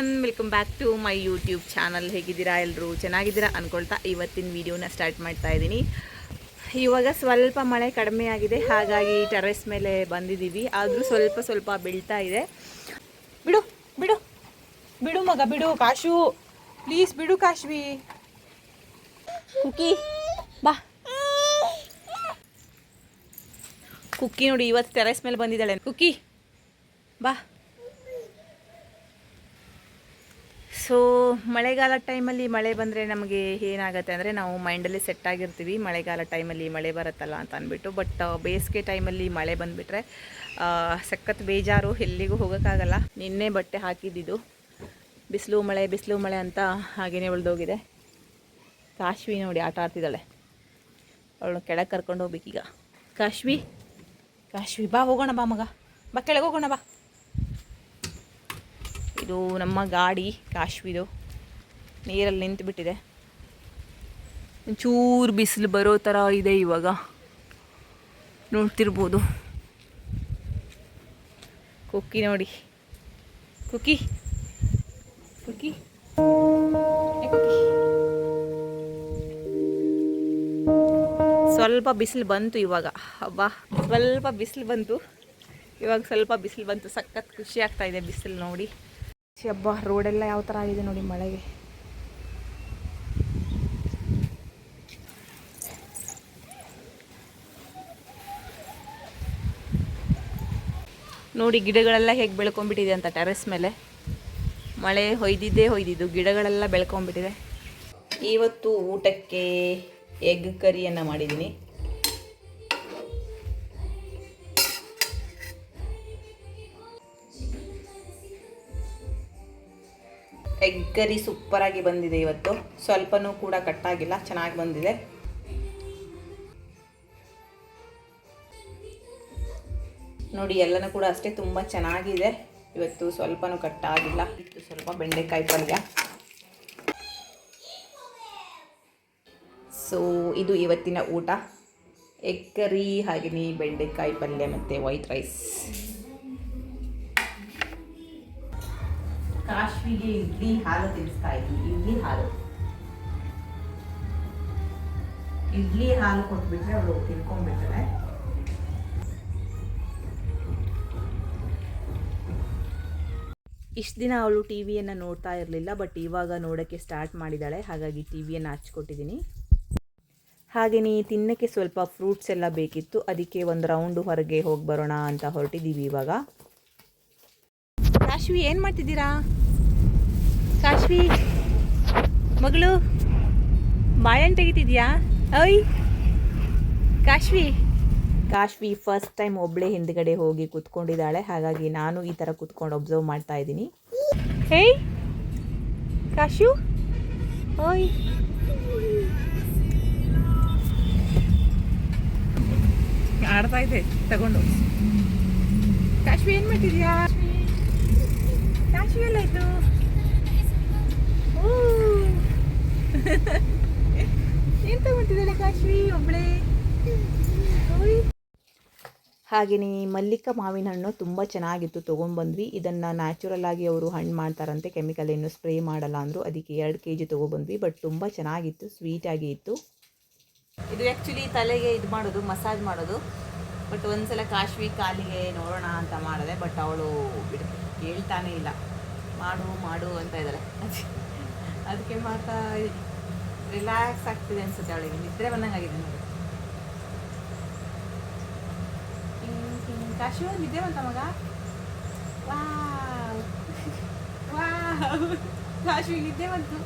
One welcome back to my YouTube channel ಹೇಗಿದ್ದೀರಾ ಎಲ್ಲರೂ ಚೆನ್ನಾಗಿದ್ದೀರಾ ಅಂದ್ಕೊಳ್ತಾ ಇವತ್ತಿನ ವಿಡಿಯೋನ ಸ್ಟಾರ್ಟ್ ಮಾಡ್ತಾ ಇದ್ದೀನಿ. ಇವಾಗ ಸ್ವಲ್ಪ ಮಳೆ ಕಡಿಮೆ ಆಗಿದೆ. ಹಾಗಾಗಿ ಟೆರೆಸ್ ಮೇಲೆ ಬಂದಿದ್ದೀವಿ. ಆದರೂ ಸ್ವಲ್ಪ ಸ್ವಲ್ಪ ಬೀಳ್ತಾ ಇದೆ. ಬಿಡು ಬಿಡು. ಬಿಡು ಮಗ, ಬಿಡು. ಕಾಶು ಪ್ಲೀಸ್ ಬಿಡು ಕಾಶ್ವಿ. ಕುಕ್ಕಿ, ಬಾ. ಕುಕ್ಕಿ ನೋಡಿ, ಇವತ್ತು ಟೆರೆಸ್ ಮೇಲೆ ಬಂದಿದ್ದಾಳೆ. ಕುಕ್ಕಿ, ಬಾ. ಸೊ ಮಳೆಗಾಲ ಟೈಮಲ್ಲಿ ಮಳೆ ಬಂದರೆ ನಮಗೆ ಏನಾಗುತ್ತೆ ಅಂದರೆ ನಾವು ಮೈಂಡಲ್ಲಿ ಸೆಟ್ ಆಗಿರ್ತೀವಿ. ಮಳೆಗಾಲ ಟೈಮಲ್ಲಿ ಮಳೆ ಬರುತ್ತಲ್ಲ ಅಂತ ಅಂದ್ಬಿಟ್ಟು. ಬಟ್ ಬೇಸಿಗೆ ಟೈಮಲ್ಲಿ ಮಳೆ ಬಂದುಬಿಟ್ರೆ ಸಖತ್ ಬೇಜಾರು ಎಲ್ಲಿಗೂ ಹೋಗೋಕ್ಕಾಗಲ್ಲ. ನಿನ್ನೆ ಬಟ್ಟೆ ಹಾಕಿದ್ದಿದ್ದು ಬಿಸಿಲು ಮಳೆ ಬಿಸಿಲು ಮಳೆ ಅಂತ ಹಾಗೆಯೇ ಉಳಿದೋಗಿದೆ. ಕಾಶ್ವಿ ನೋಡಿ ಆಟ ಆಡ್ತಿದ್ದಾಳೆ. ಅವಳು ಕೆಳಗೆ ಕರ್ಕೊಂಡು ಹೋಗ್ಬೇಕೀಗ. ಕಾಶ್ವಿ ಕಾಶ್ವಿ ಬಾ ಹೋಗೋಣ ಬಾ ಮಗ. ಬಾ ಕೆಳಗೆ ಹೋಗೋಣ ಬಾ. ಇದು ನಮ್ಮ ಗಾಡಿ ಕಾಶ್ವಿದು ನೀರಲ್ಲಿ ನಿಂತು ಬಿಟ್ಟಿದೆ ಒಂಚೂರು ಬಿಸಿಲು ಬರೋ ಥರ ಇದೆ ಇವಾಗ. ನೋಡ್ತಿರ್ಬೋದು. ಕುಕ್ಕಿ ನೋಡಿ. ಕುಕ್ಕಿ. ಕುಕ್ಕಿ. ಸ್ವಲ್ಪ ಬಿಸಿಲು ಬಂತು ಇವಾಗ. ಅಬ್ಬಾ ಸ್ವಲ್ಪ ಬಿಸಿಲು ಬಂತು. ಇವಾಗ ಸ್ವಲ್ಪ ಬಿಸಿಲು ಬಂತು. ಸಖತ್ ಖುಷಿ ಆಗ್ತಾ ಇದೆ ಬಿಸಿಲು ನೋಡಿ. ಛೆ, ಅಬ್ಬಾ ರೋಡೆಲ್ಲ ಯಾವ ಥರ ಆಗಿದೆ ನೋಡಿ ಮಳೆಗೆ. ನೋಡಿ ಗಿಡಗಳೆಲ್ಲ ಹೇಗೆ ಬೆಳ್ಕೊಂಡ್ಬಿಟ್ಟಿದೆ ಅಂತ ಟೆರೆಸ್ ಮೇಲೆ. ಮಳೆ ಹೊಯ್ದಿದ್ದೇ ಹೊಯ್ದಿದ್ದು ಗಿಡಗಳೆಲ್ಲ ಬೆಳ್ಕೊಂಡ್ಬಿಟ್ಟಿದೆ. ಇವತ್ತು ಊಟಕ್ಕೆ ಎಗ್ ಕರಿಯನ್ನು ಮಾಡಿದ್ದೀನಿ. ಎಗ್ ಕರಿ ಸೂಪರಾಗಿ ಬಂದಿದೆ ಇವತ್ತು. ಸ್ವಲ್ಪನೂ ಕೂಡ ಕಟ್ಟಾಗಿಲ್ಲ ಚೆನ್ನಾಗಿ ಬಂದಿದೆ. ನೋಡಿ, ಎಲ್ಲನೂ ಕೂಡ ಅಷ್ಟೇ ತುಂಬ ಚೆನ್ನಾಗಿದೆ. ಇವತ್ತು ಸ್ವಲ್ಪನೂ ಕಟ್ಟಾಗಿಲ್ಲ ಇತ್ತು ಸ್ವಲ್ಪ ಬೆಂಡೆಕಾಯಿ ಪಲ್ಯ. ಸೊ ಇದು ಇವತ್ತಿನ ಊಟ. ಎಗ್ ಕರಿ ಹಾಗೆಯೇ ಬೆಂಡೆಕಾಯಿ ಪಲ್ಯ ಮತ್ತು ವೈಟ್ ರೈಸ್ ಕಾಶ್ವಿಗೆ ಇಡ್ಲಿ ಹಾಲು ತಿನ್ನಿಸ್ತಾ ಇದ್ದೀನಿ ಇಡ್ಲಿ ಹಾಲು. ಇಡ್ಲಿ ಹಾಲು ಕೊಟ್ಬಿಟ್ರೆ ಅವಳು ತಿನ್ಕೊಂಡ್ಬಿಟ್ರೆ. ಇಷ್ಟು ದಿನ ಅವಳು ಟಿ ವಿಯನ್ನು ನೋಡ್ತಾ ಇರಲಿಲ್ಲ, ಬಟ್ ಇವಾಗ ನೋಡೋಕ್ಕೆ ಸ್ಟಾರ್ಟ್ ಮಾಡಿದ್ದಾಳೆ ಹಾಗಾಗಿ ಟಿ ವಿಯನ್ನು ಹಚ್ಕೊಟ್ಟಿದ್ದೀನಿ. ಹಾಗೆಯೇ ತಿನ್ನೋಕ್ಕೆ ಸ್ವಲ್ಪ ಫ್ರೂಟ್ಸ್ ಎಲ್ಲ ಬೇಕಿತ್ತು. ಅದಕ್ಕೆ ಒಂದು ರೌಂಡು ಹೊರಗೆ ಹೋಗಿ ಬರೋಣ ಅಂತ ಹೊರಟಿದ್ದೀವಿ ಇವಾಗ. ರಾಶ್ವಿ ಏನು ಮಾಡ್ತಿದ್ದೀರಾ? ಕಾಶ್ವಿ ಮಗಳು ಬಾಳೆಹಣ್ಣು ತೆಗಿತಿದ್ಯಾ? ಓಯ್ ಕಾಶ್ವಿ. ಕಾಶ್ವಿ ಫಸ್ಟ್ ಟೈಮ್ ಒಬ್ಬಳೇ ಹಿಂದ್ಗಡೆ ಹೋಗಿ ಕುತ್ಕೊಂಡಿದ್ದಾಳೆ. ಹಾಗಾಗಿ ನಾನು ಈ ಥರ ಕುತ್ಕೊಂಡು ಒಬ್ಸರ್ವ್ ಮಾಡ್ತಾ ಇದ್ದೀನಿ. ಹೇಯ್ ಕಾಶು. ಓಯ್. ಆಡ್ತಾ ಇದೆ ತಗೊಂಡು. ಕಾಶ್ವಿ ಏನು ಮಾಡ್ತಿದ್ಯಾ? ಕಾಶ್ವಿ ಎಲ್ಲಾಯ್ತು ಏನು ಮಾಡ್ತಿದ್ದಾಳೆ ಕಾಶ್ವಿ ಒಬ್ಳೆ? ಹಾಗೆಯೇ ಮಲ್ಲಿಕ ಮಾವಿನ ಹಣ್ಣು ತುಂಬ ಚೆನ್ನಾಗಿತ್ತು ತೊಗೊಂಡ್ಬಂದ್ವಿ. ಇದನ್ನು ನ್ಯಾಚುರಲ್ ಆಗಿ ಅವರು ಹಣ್ಣು ಮಾಡ್ತಾರಂತೆ ಕೆಮಿಕಲ್ ಏನು ಸ್ಪ್ರೇ ಮಾಡಲ್ಲ ಅಂದರು ಅದಕ್ಕೆ ಎರಡು ಕೆ ಜಿ ತೊಗೊಬಂದ್ವಿ ಬಟ್ ತುಂಬ ಚೆನ್ನಾಗಿತ್ತು ಸ್ವೀಟಾಗಿ ಇತ್ತು. ಇದು ಆ್ಯಕ್ಚುಲಿ ತಲೆಗೆ ಇದು ಮಾಡೋದು ಮಸಾಜ್ ಮಾಡೋದು. ಬಟ್ ಒಂದ್ಸಲ ಕಾಶ್ವಿ ಕಾಲಿಗೆ ನೋಡೋಣ ಅಂತ ಮಾಡಿದೆ ಬಟ್ ಅವಳು ಬಿಡು ಹೇಳ್ತಾನೇ ಇಲ್ಲ. ಮಾಡು ಮಾಡು ಅಂತ ಇದ್ದಾಳೆ ಅದಕ್ಕೆ ಮಾಡ್ತಾ ರಿಲ್ಯಾಕ್ಸ್ ಆಗ್ತಿದೆ ಅನ್ಸುತ್ತೆ ಅವಳಿಗೆ. ನಿದ್ರೆ ಬಂದಂಗೆ ಆಗಿದೆ ನೋಡಿ ಕಾಶಿ ನಿದ್ದೆ ಬಂತ ಮಗ? ವಾವ್. ವಾವ್. ಕಾಶ್ಮಿ ನಿದ್ದೆ ಬಂತು.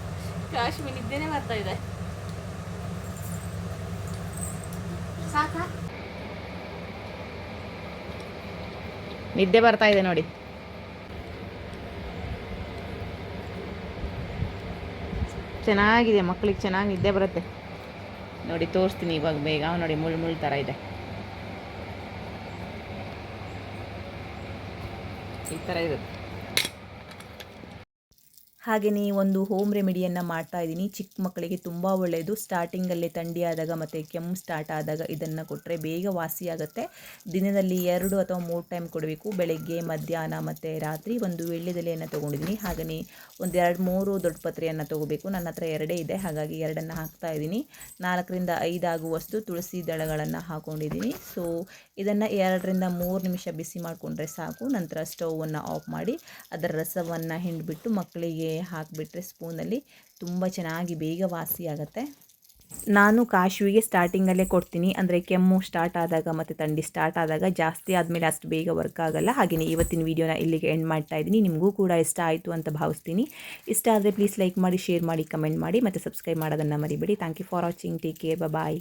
ಕಾಶ್ಮಿ ನಿದ್ದೆನೇ ಬರ್ತಾ ಇದೆ. ಸಾಕಾ? ನಿದ್ದೆ ಬರ್ತಾ ಇದೆ ನೋಡಿ. ಚೆನ್ನಾಗಿದೆ ಮಕ್ಕಳಿಗೆ ಚೆನ್ನಾಗಿ ನಿದ್ದೆ ಬರುತ್ತೆ. ನೋಡಿ, ತೋರಿಸ್ತೀನಿ ಇವಾಗ ಬೇಗ. ನೋಡಿ ಮುಳ್ಳು ಮುಳ್ಳು ಥರ ಇದೆ. ಈ ಥರ ಇರುತ್ತೆ. ಹಾಗೆಯೇ ಒಂದು ಹೋಮ್ ರೆಮಿಡಿಯನ್ನು ಮಾಡ್ತಾ ಇದ್ದೀನಿ. ಚಿಕ್ಕ ಮಕ್ಕಳಿಗೆ ತುಂಬ ಒಳ್ಳೆಯದು ಸ್ಟಾರ್ಟಿಂಗಲ್ಲಿ ಆದಾಗ ಮತ್ತು ಕೆಮ್ಮು ಸ್ಟಾರ್ಟ್ ಆದಾಗ ಇದನ್ನು ಕೊಟ್ಟರೆ ಬೇಗ ವಾಸಿಯಾಗುತ್ತೆ ದಿನದಲ್ಲಿ ಎರಡು ಅಥವಾ ಮೂರು ಟೈಮ್ ಕೊಡಬೇಕು. ಬೆಳಗ್ಗೆ, ಮಧ್ಯಾಹ್ನ ಮತ್ತು ರಾತ್ರಿ ಒಂದು ವೀಳ್ಯದೆಲೆಯನ್ನು ತೊಗೊಂಡಿದ್ದೀನಿ. ಹಾಗೆಯೇ ಒಂದು ಎರಡು ಮೂರು ದೊಡ್ಡ ಪತ್ರೆಯನ್ನು ತೊಗೋಬೇಕು. ನನ್ನ ಹತ್ರ ಎರಡೇ ಇದೆ. ಹಾಗಾಗಿ ಎರಡನ್ನು ಹಾಕ್ತಾ ಇದ್ದೀನಿ. ನಾಲ್ಕರಿಂದ ಐದಾಗುವಷ್ಟು ತುಳಸಿ ದಳಗಳನ್ನು ಹಾಕ್ಕೊಂಡಿದ್ದೀನಿ ಸೊ ಇದನ್ನು ಎರಡರಿಂದ ಮೂರು ನಿಮಿಷ ಬಿಸಿ ಮಾಡಿಕೊಂಡ್ರೆ ಸಾಕು. ನಂತರ ಸ್ಟೌವನ್ನು ಆಫ್ ಮಾಡಿ ಅದರ ರಸವನ್ನು ಹಿಂಡಿಬಿಟ್ಟು ಮಕ್ಕಳಿಗೆ ಹಾಕಿಬಿಟ್ರೆ ಸ್ಪೂನಲ್ಲಿ ತುಂಬ ಚೆನ್ನಾಗಿ ಬೇಗ ವಾಸಿ ಆಗುತ್ತೆ. ನಾನು ಕಾಶುವಿಗೆ ಸ್ಟಾರ್ಟಿಂಗಲ್ಲೇ ಕೊಡ್ತೀನಿ. ಅಂದರೆ ಕೆಮ್ಮು ಸ್ಟಾರ್ಟ್ ಆದಾಗ ಮತ್ತು ಥಂಡಿ ಸ್ಟಾರ್ಟ್ ಆದಾಗ ಜಾಸ್ತಿ ಆದಮೇಲೆ ಅಷ್ಟು ಬೇಗ ವರ್ಕ್ ಆಗೋಲ್ಲ. ಹಾಗೆಯೇ ಇವತ್ತಿನ ವೀಡಿಯೋನ ಇಲ್ಲಿಗೆ ಎಂಡ್ ಮಾಡ್ತಾ ಇದ್ದೀನಿ. ನಿಮಗೂ ಕೂಡ ಇಷ್ಟ ಆಯಿತು ಅಂತ ಭಾವಿಸ್ತೀನಿ. ಇಷ್ಟ ಆದರೆ ಪ್ಲೀಸ್ ಲೈಕ್ ಮಾಡಿ ಶೇರ್ ಮಾಡಿ ಕಮೆಂಟ್ ಮಾಡಿ ಮತ್ತು ಸಬ್ಸ್ಕ್ರೈಬ್ ಮಾಡೋದನ್ನು ಮರಿಬೇಡಿ. Thank you for watching take care bye